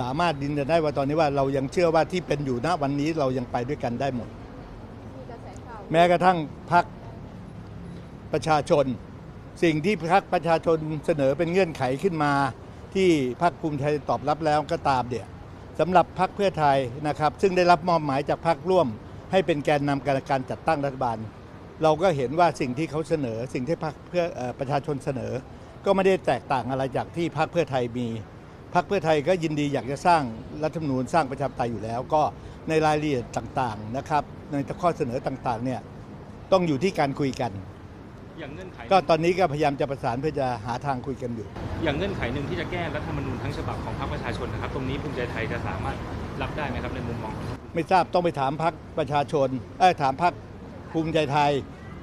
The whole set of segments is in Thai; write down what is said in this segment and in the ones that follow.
สามารถยืนยันได้ว่าตอนนี้ว่าเรายังเชื่อว่าที่เป็นอยู่ณวันนี้เรายังไปด้วยกันได้หมด มีกระแสข่าวแม้กระทั่งพักประชาชน สิ่งที่พักประชาชนเสนอเป็นเงื่อนไขขึ้นมา ที่พักภูมิใจตอบรับแล้วก็ตามเนี่ยสำหรับพักเพื่อไทยนะครับ ซึ่งได้รับมอบหมายจากพักร่วม ให้เป็นแกนนำการการจัดตั้งรัฐบาล เราก็เห็นว่าสิ่งที่เขาเสนอ สิ่งที่พักเพื่อเอ่อประชาชนเสนอ ก็ไม่ได้แตกต่างอะไรจากที่พักเพื่อไทยมี พักเพื่อไทยก็ยินดีอยากจะสร้างรัฐธรรมนูญสร้างประชาธิปไตยอยู่แล้ว ก็ในรายละเอียดต่างๆนะครับ ในข้อเสนอต่างๆเนี่ยต้องอยู่ที่การคุยกัน อย่างเงื่อนไขก็ตอนนี้ก็พยายามจะประสานเพื่อจะหาทางคุยกันอยู่ อย่างเงื่อนไขหนึ่งที่จะแก้รัฐธรรมนูญทั้งฉบับของพรรคประชาชนนะครับ ตรงนี้ภูมิใจไทยจะสามารถรับได้ไหมครับในมุมมองของไม่ทราบต้องไปถามพักประชาชนเอ้ยถามพักภูมิใจไทย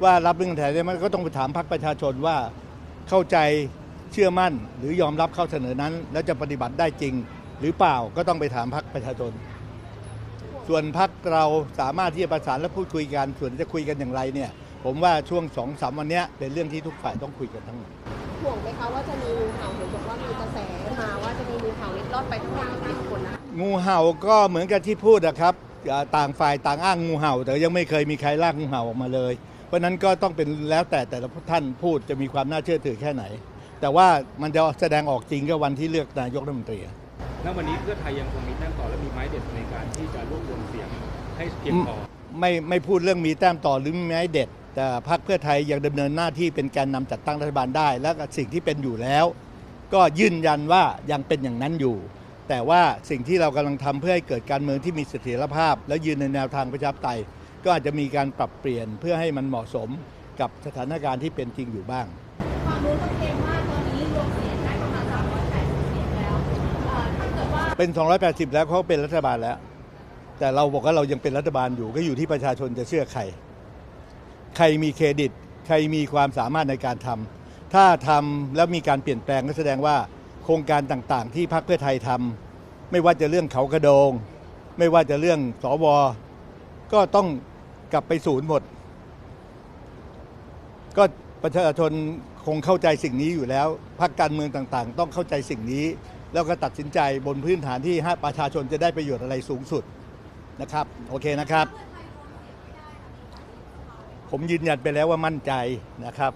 ว่ารับเรื่องแถได้ไหมก็ต้องไปถามพักประชาชนว่าเข้าใจ เชื่อมั่นหรือยอมรับข้อเสนอนั้น แล้วจะปฏิบัติได้จริง หรือเปล่าก็ต้องไปถามพักประชาชน ส่วนพักเราสามารถที่จะประสานและพูดคุยกัน ส่วนจะคุยกันอย่างไรเนี่ยผมว่าช่วงสองสามวันเนี้ยเป็นเรื่องที่ทุกฝ่ายต้องคุยกันทั้งหมดห่วงไหมคะว่าจะมีงูเห่าเห็นบอกว่ามีกระแสมาว่าจะมีงูเห่าเล็ดลอดไปทั้งหมดสิบคนนะงูเห่าก็เหมือนกับที่พูดนะครับอ่าต่างฝ่ายต่างอ้างงูเห่า แต่ยังไม่เคยมีใครลากงูเห่าออกมาเลย เพราะฉะนั้นก็ต้องเป็นแล้วแต่แต่ละท่านพูดจะมีความน่าเชื่อถือแค่ไหน แต่ว่ามันจะแสดงออกจริงก็วันที่เลือกนายกรัฐมนตรีณวันนี้เพื่อไทยยังคงมีแต้มต่อและมีไม้เด็ดในการที่จะรวบรวมเสียงให้เพียงพอไม่ไม่พูดเรื่องมีแต้มต่อหรือมีไม้เด็ด แต่พรรคเพื่อไทยยังดำเนินหน้าที่เป็นแกนนำจัดตั้งรัฐบาลได้ และก็สิ่งที่เป็นอยู่แล้ว ก็ยืนยันว่ายังเป็นอย่างนั้นอยู่ แต่ว่าสิ่งที่เรากำลังทำเพื่อให้เกิดการเมืองที่มีเสถียรภาพ และยืนในแนวทางประชาธิปไตยก็อาจจะมีการปรับเปลี่ยนเพื่อให้มันเหมาะสมกับสถานการณ์ที่เป็นจริงอยู่บ้างความรู้ต้อง เกรงว่าตอนนี้รวมเสียงได้ประมาณ380เสียงแล้วเอ่อถ้าเกิดว่าเป็น 280 แล้วเขาเป็นรัฐบาลแล้ว แต่เราบอกว่าเรายังเป็นรัฐบาลอยู่ก็อยู่ที่ประชาชนจะเชื่อใคร ใครมีเครดิต ใครมีความสามารถในการทำถ้าทำแล้วมีการเปลี่ยนแปลงก็แสดงว่าโครงการต่างๆ ที่พรรคเพื่อไทยทำไม่ว่าจะเรื่องเขากระโดง ไม่ว่าจะเรื่องสวก็ต้องกลับไปศูนย์หมด ก็ประชาชน คงเข้าใจสิ่งนี้อยู่แล้วพรรคการเมืองต่างๆ ต้องเข้าใจสิ่งนี้ แล้วก็ตัดสินใจบนพื้นฐานที่ให้ประชาชนจะได้ประโยชน์อะไรสูงสุดนะครับ โอเคนะครับ ผมยืนยันไปแล้วว่ามั่นใจนะครับ